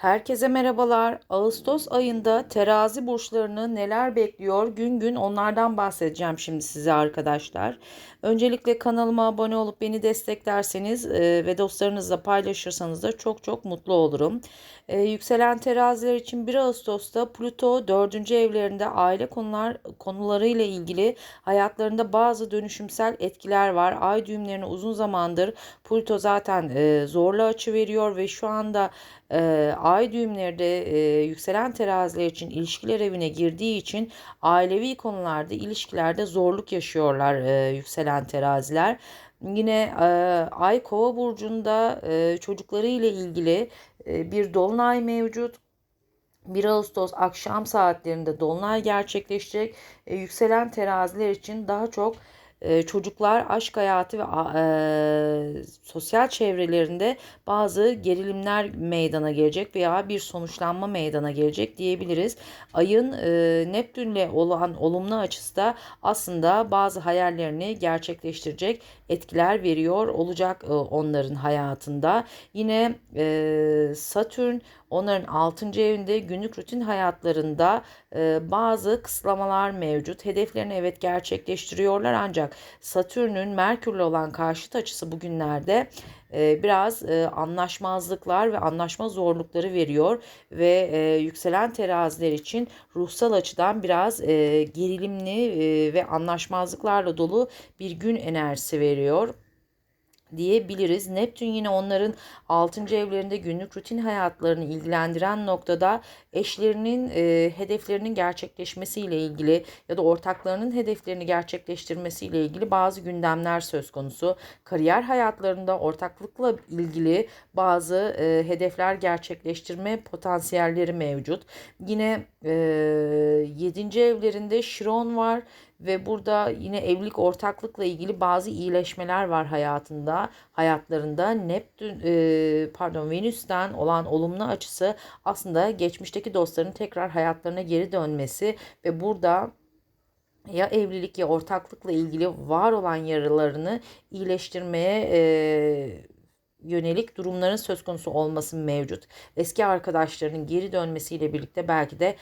Herkese merhabalar. Ağustos ayında terazi burçlarını neler bekliyor? Gün gün onlardan bahsedeceğim şimdi size arkadaşlar. Öncelikle kanalıma abone olup beni desteklerseniz e, ve dostlarınızla paylaşırsanız da çok çok mutlu olurum. E, yükselen teraziler için 1 Ağustos'ta Plüto 4. evlerinde aile konular konularıyla ilgili hayatlarında bazı dönüşümsel etkiler var. Ay düğümlerini uzun zamandır Plüto zaten e, zorlu açı veriyor ve şu anda e, ay düğümleri de e, yükselen teraziler için ilişkiler evine girdiği için ailevi konularda ilişkilerde zorluk yaşıyorlar e, yükselen teraziler. Yine e, ay kova burcunda e, çocukları ile ilgili e, bir dolunay mevcut. 1 Ağustos akşam saatlerinde dolunay gerçekleşecek. E, yükselen teraziler için daha çok e, çocuklar aşk hayatı ve e, sosyal çevrelerinde bazı gerilimler meydana gelecek veya bir sonuçlanma meydana gelecek diyebiliriz. Ayın e, Neptünle olan olumlu açısı da aslında bazı hayallerini gerçekleştirecek etkiler veriyor olacak e, onların hayatında. Yine Satürn onların 6. evinde günlük rutin hayatlarında e, bazı kısıtlamalar mevcut. Hedeflerini evet gerçekleştiriyorlar ancak Satürn'ün Merkür'le olan karşıt açısı bugünlerde e, biraz e, anlaşmazlıklar ve anlaşma zorlukları veriyor ve e, yükselen teraziler için ruhsal açıdan biraz e, gerilimli e, ve anlaşmazlıklarla dolu bir gün enerjisi veriyor diyebiliriz. Neptün yine onların 6. evlerinde günlük rutin hayatlarını ilgilendiren noktada eşlerinin e, hedeflerinin gerçekleşmesiyle ilgili ya da ortaklarının hedeflerini gerçekleştirmesiyle ilgili bazı gündemler söz konusu. Kariyer hayatlarında ortaklıkla ilgili bazı e, hedefler gerçekleştirme potansiyelleri mevcut. Yine e, 7. evlerinde Şiron var ve burada yine evlilik ortaklıkla ilgili bazı iyileşmeler var hayatında hayatlarında. Neptün e, pardon Venüs'ten olan olumlu açısı aslında geçmişteki dostların tekrar hayatlarına geri dönmesi ve burada ya evlilik ya ortaklıkla ilgili var olan yaralarını iyileştirmeye e, yönelik durumların söz konusu olması mevcut. Eski arkadaşlarının geri dönmesiyle birlikte belki de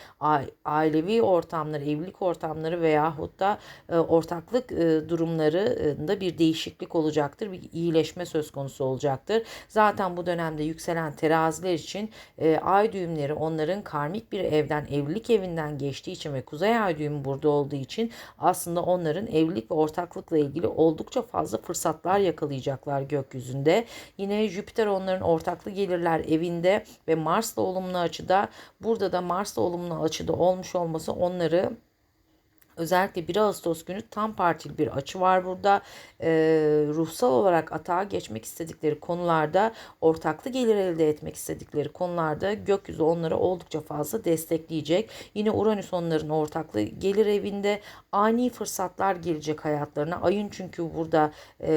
ailevi ortamları, evlilik ortamları veyahut da e, ortaklık e, durumlarında bir değişiklik olacaktır. Bir iyileşme söz konusu olacaktır. Zaten bu dönemde yükselen teraziler için e, ay düğümleri onların karmik bir evden, evlilik evinden geçtiği için ve kuzey ay düğümü burada olduğu için aslında onların evlilik ve ortaklıkla ilgili oldukça fazla fırsatlar yakalayacaklar gökyüzünde. Yine Yine Jüpiter onların ortaklı gelirler evinde ve Mars'la olumlu açıda. Burada da Mars'la olumlu açıda olmuş olması onları Özellikle 1 Ağustos günü tam partili bir açı var burada. E, ruhsal olarak atağa geçmek istedikleri konularda, ortaklı gelir elde etmek istedikleri konularda gökyüzü onları oldukça fazla destekleyecek. Yine Uranüs onların ortaklı gelir evinde ani fırsatlar gelecek hayatlarına. Ayın çünkü burada e,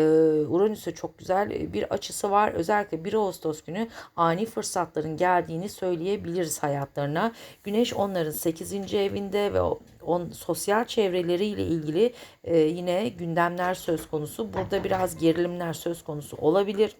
Uranüs'e çok güzel bir açısı var. Özellikle 1 Ağustos günü ani fırsatların geldiğini söyleyebiliriz hayatlarına. Güneş onların 8. evinde ve on, sosyal çevreleriyle ilgili e, yine gündemler söz konusu. Burada biraz gerilimler söz konusu olabilir.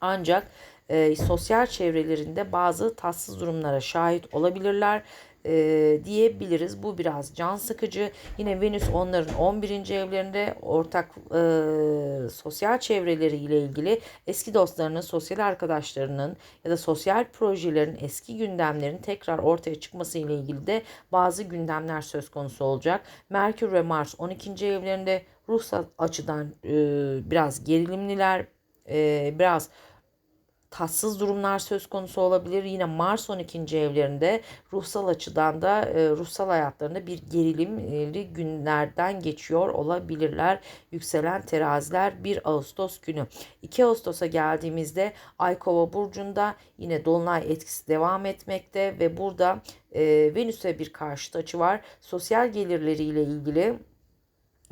Ancak e, sosyal çevrelerinde bazı tatsız durumlara şahit olabilirler e, diyebiliriz. Bu biraz can sıkıcı. Yine Venüs onların 11. evlerinde ortak e, sosyal çevreleriyle ilgili eski dostlarının, sosyal arkadaşlarının ya da sosyal projelerin eski gündemlerin tekrar ortaya çıkması ile ilgili de bazı gündemler söz konusu olacak. Merkür ve Mars 12. evlerinde ruhsal açıdan e, biraz gerilimliler, e, biraz tatsız durumlar söz konusu olabilir. Yine Mars 12. evlerinde ruhsal açıdan da e, ruhsal hayatlarında bir gerilimli günlerden geçiyor olabilirler. Yükselen teraziler 1 Ağustos günü. 2 Ağustos'a geldiğimizde Ay Kova burcunda yine dolunay etkisi devam etmekte ve burada e, Venüs'e bir karşıt açı var. Sosyal gelirleriyle ilgili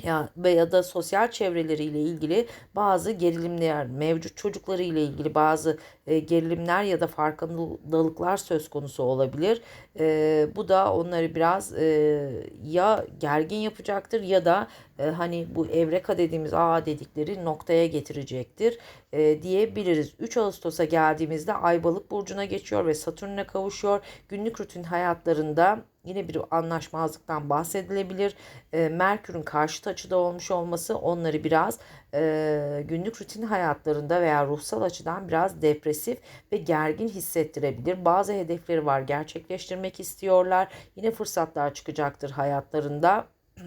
ya veya da sosyal çevreleriyle ilgili bazı gerilimler mevcut çocukları ile ilgili bazı e, gerilimler ya da farkındalıklar söz konusu olabilir. E, bu da onları biraz e, ya gergin yapacaktır ya da e, hani bu evreka dediğimiz a dedikleri noktaya getirecektir e, diyebiliriz. 3 Ağustos'a geldiğimizde Ay Balık burcuna geçiyor ve Satürn'e kavuşuyor. Günlük rutin hayatlarında Yine bir anlaşmazlıktan bahsedilebilir. E, Merkür'ün karşıt açıda olmuş olması onları biraz e, günlük rutin hayatlarında veya ruhsal açıdan biraz depresif ve gergin hissettirebilir. Bazı hedefleri var gerçekleştirmek istiyorlar. Yine fırsatlar çıkacaktır hayatlarında.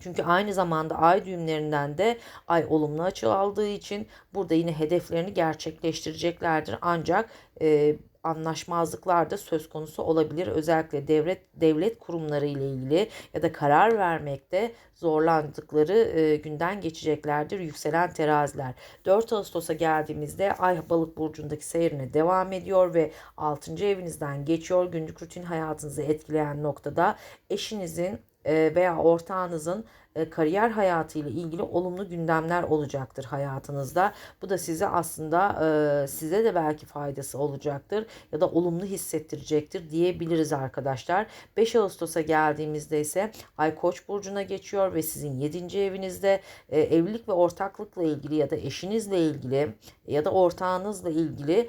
Çünkü aynı zamanda ay düğümlerinden de ay olumlu açı aldığı için burada yine hedeflerini gerçekleştireceklerdir. Ancak e, anlaşmazlıklar da söz konusu olabilir. Özellikle devlet devlet kurumları ile ilgili ya da karar vermekte zorlandıkları e, günden geçeceklerdir yükselen teraziler. 4 Ağustos'a geldiğimizde Ay Balık burcundaki seyrine devam ediyor ve 6. evinizden geçiyor. Günlük rutin hayatınızı etkileyen noktada eşinizin e, veya ortağınızın kariyer hayatı ile ilgili olumlu gündemler olacaktır hayatınızda. Bu da size aslında e, size de belki faydası olacaktır ya da olumlu hissettirecektir diyebiliriz arkadaşlar. 5 Ağustos'a geldiğimizde ise Ay Koç burcuna geçiyor ve sizin 7. evinizde evlilik ve ortaklıkla ilgili ya da eşinizle ilgili ya da ortağınızla ilgili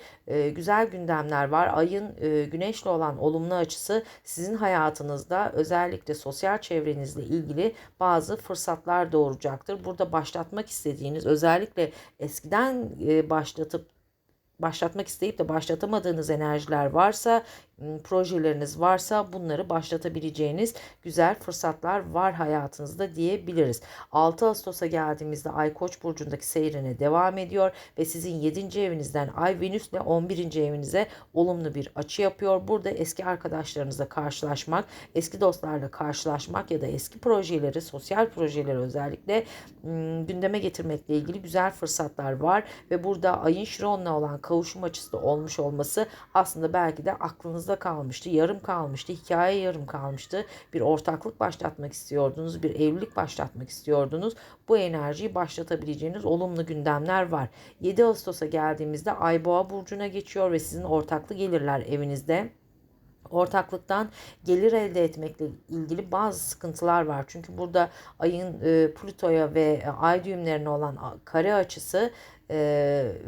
güzel gündemler var. Ayın güneşle olan olumlu açısı sizin hayatınızda özellikle sosyal çevrenizle ilgili bazı fırsatlar doğuracaktır. Burada başlatmak istediğiniz özellikle eskiden e, başlatıp başlatmak isteyip de başlatamadığınız enerjiler varsa projeleriniz varsa bunları başlatabileceğiniz güzel fırsatlar var hayatınızda diyebiliriz. 6 Ağustos'a geldiğimizde Ay Koç burcundaki seyrine devam ediyor ve sizin 7. evinizden Ay Venüs ile 11. evinize olumlu bir açı yapıyor. Burada eski arkadaşlarınızla karşılaşmak, eski dostlarla karşılaşmak ya da eski projeleri, sosyal projeleri özellikle gündeme getirmekle ilgili güzel fırsatlar var ve burada Ayın Şiron'la olan kavuşum açısı olmuş olması aslında belki de aklınızda aklınızda kalmıştı, yarım kalmıştı, hikaye yarım kalmıştı. Bir ortaklık başlatmak istiyordunuz, bir evlilik başlatmak istiyordunuz. Bu enerjiyi başlatabileceğiniz olumlu gündemler var. 7 Ağustos'a geldiğimizde Ay Boğa burcuna geçiyor ve sizin ortaklı gelirler evinizde ortaklıktan gelir elde etmekle ilgili bazı sıkıntılar var. Çünkü burada ayın e, Plüto'ya ve ay düğümlerine olan kare açısı e,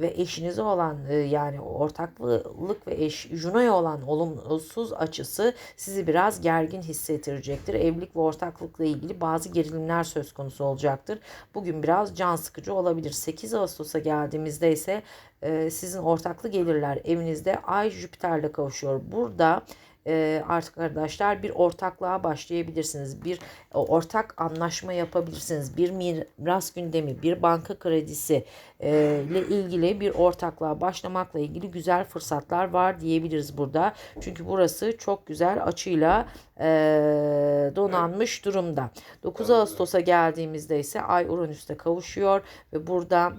ve eşinize olan e, yani ortaklık ve eş Juno'ya olan olumsuz açısı sizi biraz gergin hissettirecektir. Evlilik ve ortaklıkla ilgili bazı gerilimler söz konusu olacaktır. Bugün biraz can sıkıcı olabilir. 8 Ağustos'a geldiğimizde ise e, sizin ortaklı gelirler evinizde Ay Jüpiter'le kavuşuyor. Burada artık arkadaşlar bir ortaklığa başlayabilirsiniz. Bir ortak anlaşma yapabilirsiniz. Bir miras gündemi, bir banka kredisi ile ilgili bir ortaklığa başlamakla ilgili güzel fırsatlar var diyebiliriz burada. Çünkü burası çok güzel açıyla donanmış durumda. 9 Ağustos'a geldiğimizde ise Ay Uranüs'te kavuşuyor ve burada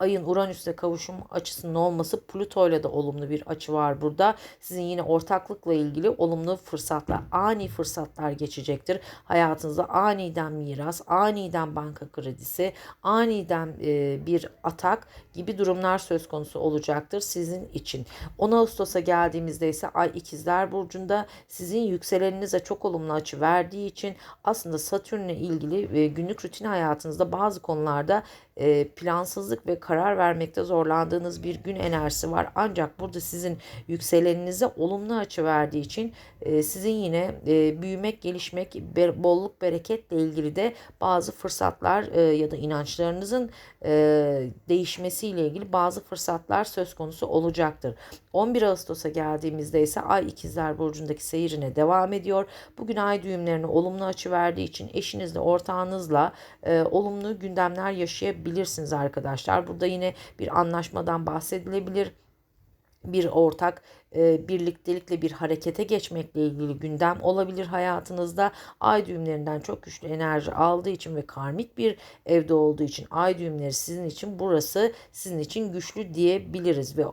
Ayın Uranüs'le kavuşum açısının olması Plüto ile de olumlu bir açı var burada. Sizin yine ortaklıkla ilgili olumlu fırsatlar, ani fırsatlar geçecektir. Hayatınızda aniden miras, aniden banka kredisi, aniden e, bir atak gibi durumlar söz konusu olacaktır sizin için. 10 Ağustos'a geldiğimizde ise Ay İkizler Burcu'nda sizin yükseleninize çok olumlu açı verdiği için aslında Satürn'le ilgili e, günlük rutin hayatınızda bazı konularda e, plansızlık ve karar vermekte zorlandığınız bir gün enerjisi var. Ancak burada sizin yükseleninize olumlu açı verdiği için e, sizin yine e, büyümek, gelişmek, bolluk, bereketle ilgili de bazı fırsatlar ya da inançlarınızın değişmesiyle ilgili bazı fırsatlar söz konusu olacaktır. 11 Ağustos'a geldiğimizde ise Ay İkizler Burcu'ndaki seyrine devam ediyor. Bugün ay düğümlerine olumlu açı verdiği için eşinizle, ortağınızla e, olumlu gündemler yaşayabilirsiniz arkadaşlar. Burada yine bir anlaşmadan bahsedilebilir bir ortak e, birliktelikle bir harekete geçmekle ilgili gündem olabilir hayatınızda. Ay düğümlerinden çok güçlü enerji aldığı için ve karmik bir evde olduğu için ay düğümleri sizin için burası sizin için güçlü diyebiliriz ve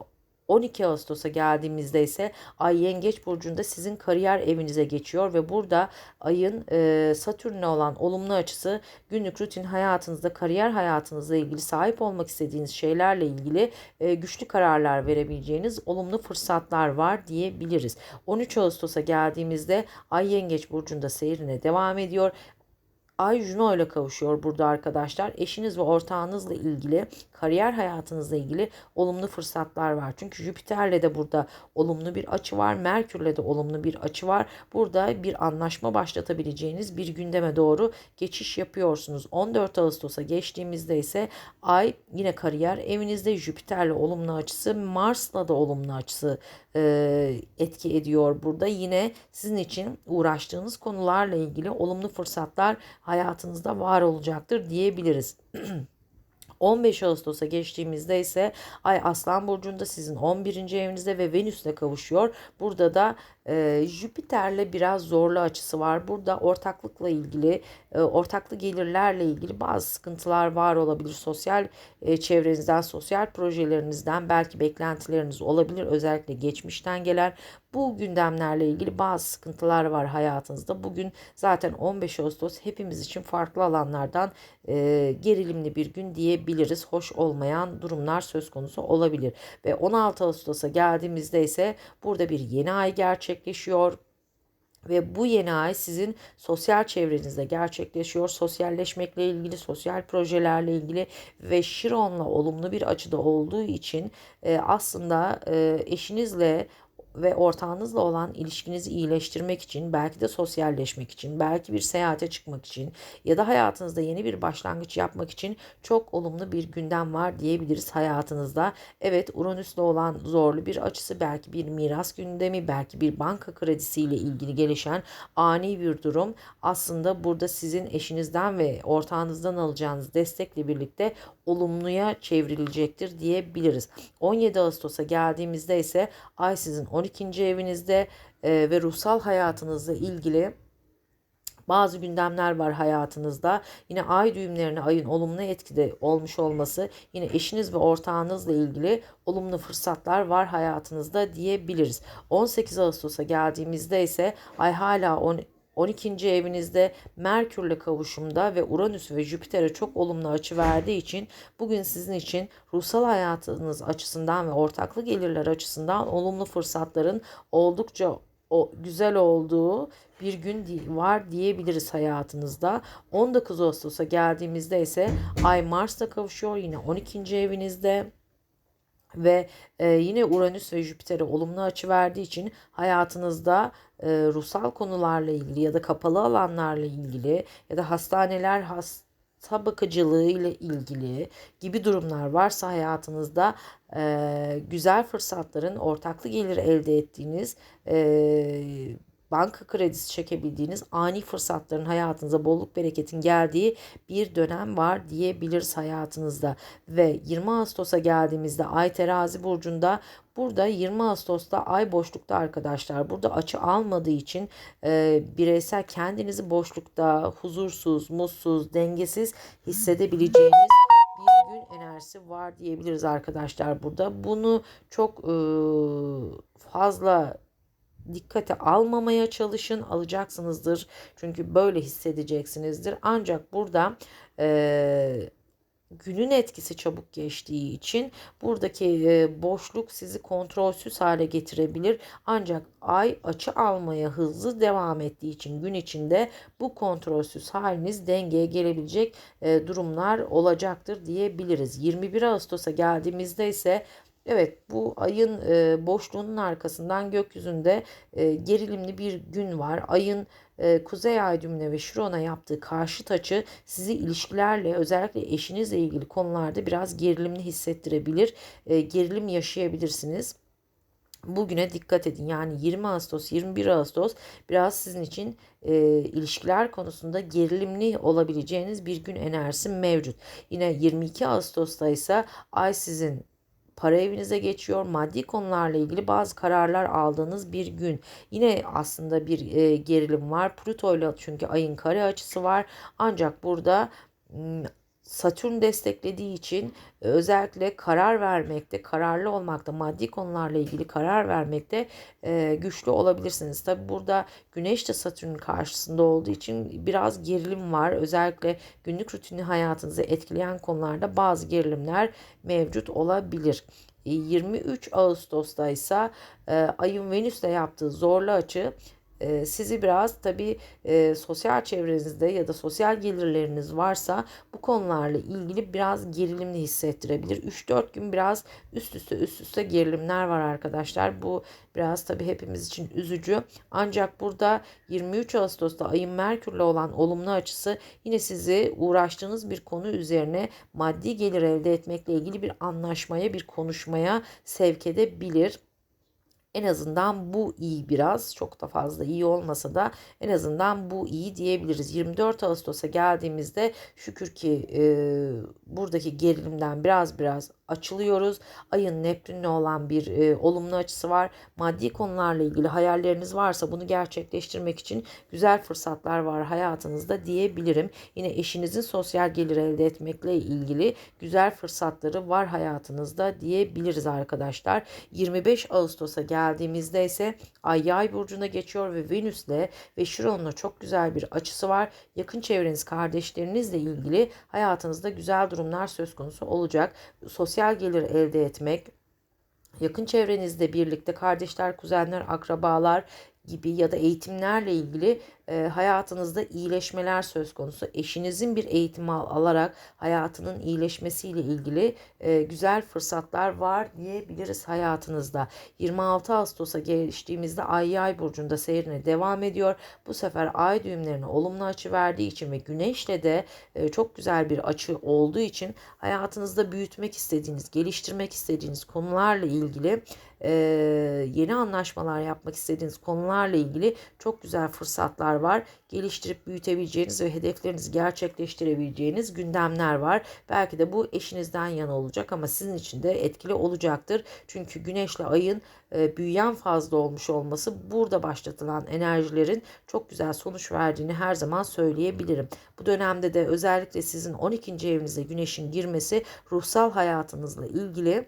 12 Ağustos'a geldiğimizde ise Ay Yengeç Burcu'nda sizin kariyer evinize geçiyor ve burada ayın e, Satürn'e olan olumlu açısı günlük rutin hayatınızda, kariyer hayatınızla ilgili sahip olmak istediğiniz şeylerle ilgili e, güçlü kararlar verebileceğiniz olumlu fırsatlar var diyebiliriz. 13 Ağustos'a geldiğimizde Ay Yengeç Burcu'nda seyrine devam ediyor. Ay Juno ile kavuşuyor burada arkadaşlar. Eşiniz ve ortağınızla ilgili, kariyer hayatınızla ilgili olumlu fırsatlar var. Çünkü Jüpiter'le de burada olumlu bir açı var. Merkür'le de olumlu bir açı var. Burada bir anlaşma başlatabileceğiniz bir gündeme doğru geçiş yapıyorsunuz. 14 Ağustos'a geçtiğimizde ise Ay yine kariyer evinizde Jüpiter'le olumlu açısı, Mars'la da olumlu açısı e, etki ediyor burada. Yine sizin için uğraştığınız konularla ilgili olumlu fırsatlar hayatınızda var olacaktır diyebiliriz. 15 Ağustos'a geçtiğimizde ise Ay Aslan Burcu'nda sizin 11. evinizde ve Venüs'le kavuşuyor. Burada da e, Jüpiter'le biraz zorlu açısı var. Burada ortaklıkla ilgili, e, ortaklı gelirlerle ilgili bazı sıkıntılar var olabilir. Sosyal e, çevrenizden, sosyal projelerinizden belki beklentileriniz olabilir. Özellikle geçmişten gelen bu gündemlerle ilgili bazı sıkıntılar var hayatınızda. Bugün zaten 15 Ağustos hepimiz için farklı alanlardan e, gerilimli bir gün diyebiliriz. Hoş olmayan durumlar söz konusu olabilir. Ve 16 Ağustos'a geldiğimizde ise burada bir yeni ay gerçekleşiyor. Ve bu yeni ay sizin sosyal çevrenizde gerçekleşiyor. Sosyalleşmekle ilgili, sosyal projelerle ilgili ve Şiron'la olumlu bir açıda olduğu için e, aslında e, eşinizle ve ortağınızla olan ilişkinizi iyileştirmek için, belki de sosyalleşmek için, belki bir seyahate çıkmak için ya da hayatınızda yeni bir başlangıç yapmak için çok olumlu bir gündem var diyebiliriz hayatınızda. Evet, Uranüs'le olan zorlu bir açısı, belki bir miras gündemi, belki bir banka kredisiyle ilgili gelişen ani bir durum aslında burada sizin eşinizden ve ortağınızdan alacağınız destekle birlikte olumluya çevrilecektir diyebiliriz. 17 Ağustos'a geldiğimizde ise Ay sizin 12. evinizde e, ve ruhsal hayatınızla ilgili bazı gündemler var hayatınızda. Yine ay düğümlerine ayın olumlu etkide olmuş olması yine eşiniz ve ortağınızla ilgili olumlu fırsatlar var hayatınızda diyebiliriz. 18 Ağustos'a geldiğimizde ise ay hala 10, 12. evinizde Merkürle kavuşumda ve Uranüs ve Jüpiter'e çok olumlu açı verdiği için bugün sizin için ruhsal hayatınız açısından ve ortaklı gelirler açısından olumlu fırsatların oldukça o güzel olduğu bir gün var diyebiliriz hayatınızda. 19 Ağustos'a geldiğimizde ise Ay Mars'la kavuşuyor yine 12. evinizde ve e, yine Uranüs ve Jüpiter'e olumlu açı verdiği için hayatınızda e, ruhsal konularla ilgili ya da kapalı alanlarla ilgili ya da hastaneler hasta bakıcılığı ile ilgili gibi durumlar varsa hayatınızda e, güzel fırsatların ortaklı gelir elde ettiğiniz e, banka kredisi çekebildiğiniz ani fırsatların hayatınıza bolluk bereketin geldiği bir dönem var diyebiliriz hayatınızda. Ve 20 Ağustos'a geldiğimizde Ay terazi burcunda Burada 20 Ağustos'ta ay boşlukta arkadaşlar. Burada açı almadığı için e, bireysel kendinizi boşlukta huzursuz, mutsuz, dengesiz hissedebileceğiniz bir gün enerjisi var diyebiliriz arkadaşlar burada. Bunu çok e, fazla dikkate almamaya çalışın. Alacaksınızdır. Çünkü böyle hissedeceksinizdir. Ancak burada e, günün etkisi çabuk geçtiği için buradaki e, boşluk sizi kontrolsüz hale getirebilir. Ancak ay açı almaya hızlı devam ettiği için gün içinde bu kontrolsüz haliniz dengeye gelebilecek e, durumlar olacaktır diyebiliriz. 21 Ağustos'a geldiğimizde ise Evet bu ayın e, boşluğunun arkasından gökyüzünde e, gerilimli bir gün var. Ayın e, Kuzey Ay düğümüne ve Şiron'a yaptığı karşıt açı sizi ilişkilerle özellikle eşinizle ilgili konularda biraz gerilimli hissettirebilir. E, gerilim yaşayabilirsiniz. Bugüne dikkat edin. Yani 20 Ağustos, 21 Ağustos biraz sizin için e, ilişkiler konusunda gerilimli olabileceğiniz bir gün enerjisi mevcut. Yine 22 Ağustos'ta ise Ay sizin para evinize geçiyor. Maddi konularla ilgili bazı kararlar aldığınız bir gün. Yine aslında bir e, gerilim var. Plüto ile çünkü ayın kare açısı var. Ancak burada Satürn desteklediği için e, özellikle karar vermekte, kararlı olmakta, maddi konularla ilgili karar vermekte e, güçlü olabilirsiniz. Tabi burada Güneş de Satürn'ün karşısında olduğu için biraz gerilim var. Özellikle günlük rutini hayatınızı etkileyen konularda bazı gerilimler mevcut olabilir. 23 e, Ağustos'ta ise ayın Venüs'te yaptığı zorlu açı e, sizi biraz tabii e, sosyal çevrenizde ya da sosyal gelirleriniz varsa bu konularla ilgili biraz gerilimli hissettirebilir. 3-4 gün biraz üst üste üst üste gerilimler var arkadaşlar. Bu biraz tabii hepimiz için üzücü. Ancak burada 23 Ağustos'ta ayın Merkür'le olan olumlu açısı yine sizi uğraştığınız bir konu üzerine maddi gelir elde etmekle ilgili bir anlaşmaya, bir konuşmaya sevk edebilir. En azından bu iyi biraz. Çok da fazla iyi olmasa da en azından bu iyi diyebiliriz. 24 Ağustos'a geldiğimizde şükür ki e, buradaki gerilimden biraz biraz açılıyoruz. Ayın Neptün'le olan bir e, olumlu açısı var. Maddi konularla ilgili hayalleriniz varsa bunu gerçekleştirmek için güzel fırsatlar var hayatınızda diyebilirim. Yine eşinizin sosyal gelir elde etmekle ilgili güzel fırsatları var hayatınızda diyebiliriz arkadaşlar. 25 Ağustos'a geldiğimizde ise Ay Yay burcuna geçiyor ve Venüs'le ve Şiron'la çok güzel bir açısı var. Yakın çevreniz, kardeşlerinizle ilgili hayatınızda güzel durumlar söz konusu olacak. Sosyal gelir elde etmek, yakın çevrenizde birlikte kardeşler, kuzenler, akrabalar gibi ya da eğitimlerle ilgili e, hayatınızda iyileşmeler söz konusu. Eşinizin bir eğitim al alarak hayatının iyileşmesiyle ilgili e, güzel fırsatlar var diyebiliriz hayatınızda. 26 Ağustos'a geçtiğimizde Ay Yay burcunda seyrine devam ediyor. Bu sefer ay düğümlerine olumlu açı verdiği için ve güneşle de e, çok güzel bir açı olduğu için hayatınızda büyütmek istediğiniz, geliştirmek istediğiniz konularla ilgili e, yeni anlaşmalar yapmak istediğiniz konularla ilgili çok güzel fırsatlar konular var. Geliştirip büyütebileceğiniz ve hedeflerinizi gerçekleştirebileceğiniz gündemler var. Belki de bu eşinizden yana olacak ama sizin için de etkili olacaktır. Çünkü güneşle ayın e, büyüyen fazla olmuş olması burada başlatılan enerjilerin çok güzel sonuç verdiğini her zaman söyleyebilirim. Bu dönemde de özellikle sizin 12. evinizde güneşin girmesi ruhsal hayatınızla ilgili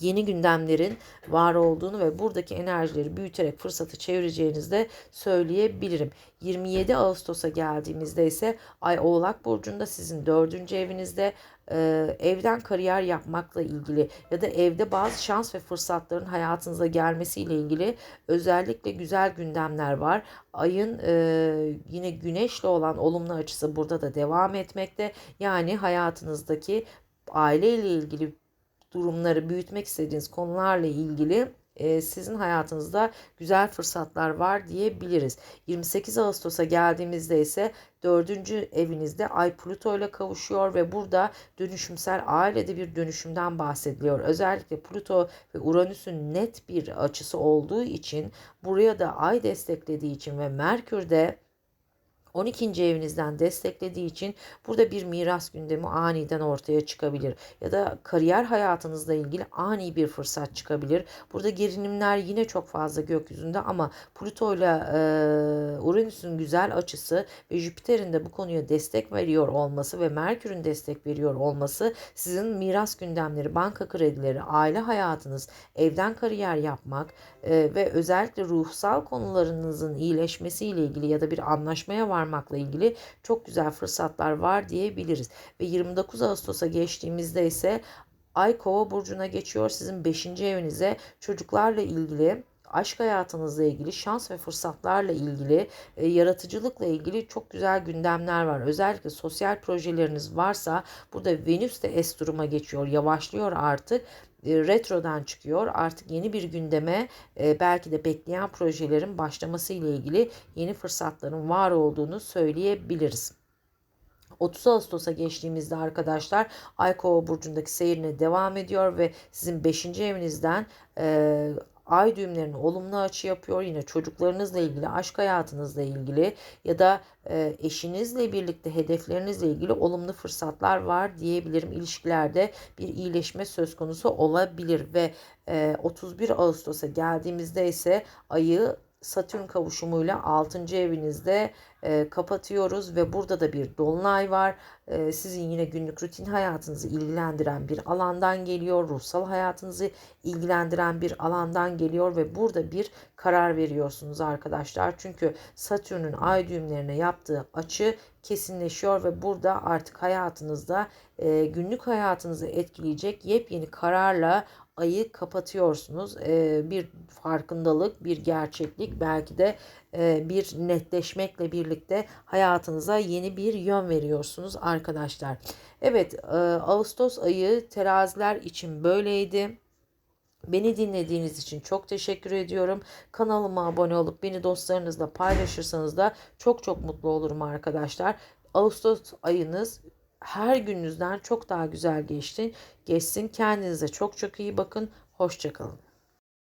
yeni gündemlerin var olduğunu ve buradaki enerjileri büyüterek fırsatı çevireceğinizi de söyleyebilirim. 27 Ağustos'a geldiğimizde ise Ay Oğlak Burcu'nda sizin dördüncü evinizde e, evden kariyer yapmakla ilgili ya da evde bazı şans ve fırsatların hayatınıza gelmesiyle ilgili özellikle güzel gündemler var. Ayın e, yine güneşle olan olumlu açısı burada da devam etmekte. Yani hayatınızdaki aileyle ilgili durumları büyütmek istediğiniz konularla ilgili e, sizin hayatınızda güzel fırsatlar var diyebiliriz. 28 Ağustos'a geldiğimizde ise dördüncü evinizde Ay Pluto ile kavuşuyor ve burada dönüşümsel ailede bir dönüşümden bahsediliyor. Özellikle Pluto ve Uranüs'ün net bir açısı olduğu için buraya da Ay desteklediği için ve Merkür de 12. evinizden desteklediği için burada bir miras gündemi aniden ortaya çıkabilir. Ya da kariyer hayatınızla ilgili ani bir fırsat çıkabilir. Burada gerilimler yine çok fazla gökyüzünde ama Pluto ile Uranüs'ün güzel açısı ve Jüpiter'in de bu konuya destek veriyor olması ve Merkür'ün destek veriyor olması sizin miras gündemleri, banka kredileri, aile hayatınız, evden kariyer yapmak e, ve özellikle ruhsal konularınızın iyileşmesiyle ilgili ya da bir anlaşmaya var varmakla ilgili çok güzel fırsatlar var diyebiliriz. Ve 29 Ağustos'a geçtiğimizde ise Ay Kova burcuna geçiyor. Sizin 5. evinize çocuklarla ilgili aşk hayatınızla ilgili, şans ve fırsatlarla ilgili, e, yaratıcılıkla ilgili çok güzel gündemler var. Özellikle sosyal projeleriniz varsa burada Venüs de es duruma geçiyor, yavaşlıyor artık retrodan çıkıyor. Artık yeni bir gündeme e, belki de bekleyen projelerin başlaması ile ilgili yeni fırsatların var olduğunu söyleyebiliriz. 30 Ağustos'a geçtiğimizde arkadaşlar Ay Kova burcundaki seyrine devam ediyor ve sizin 5. evinizden e, ay düğümlerini olumlu açı yapıyor. Yine çocuklarınızla ilgili, aşk hayatınızla ilgili ya da e, eşinizle birlikte hedeflerinizle ilgili olumlu fırsatlar var diyebilirim. İlişkilerde bir iyileşme söz konusu olabilir ve 31 e, Ağustos'a geldiğimizde ise ayı Satürn kavuşumuyla 6. evinizde kapatıyoruz ve burada da bir dolunay var. Sizin yine günlük rutin hayatınızı ilgilendiren bir alandan geliyor. Ruhsal hayatınızı ilgilendiren bir alandan geliyor ve burada bir karar veriyorsunuz arkadaşlar. Çünkü Satürn'ün ay düğümlerine yaptığı açı kesinleşiyor ve burada artık hayatınızda günlük hayatınızı etkileyecek yepyeni kararla ayı kapatıyorsunuz. E, bir farkındalık, bir gerçeklik, belki de e, bir netleşmekle birlikte hayatınıza yeni bir yön veriyorsunuz arkadaşlar. Evet, e, Ağustos ayı teraziler için böyleydi. Beni dinlediğiniz için çok teşekkür ediyorum. Kanalıma abone olup beni dostlarınızla paylaşırsanız da çok çok mutlu olurum arkadaşlar. Ağustos ayınız her gününüzden çok daha güzel geçti. Geçsin. Kendinize çok çok iyi bakın. Hoşçakalın.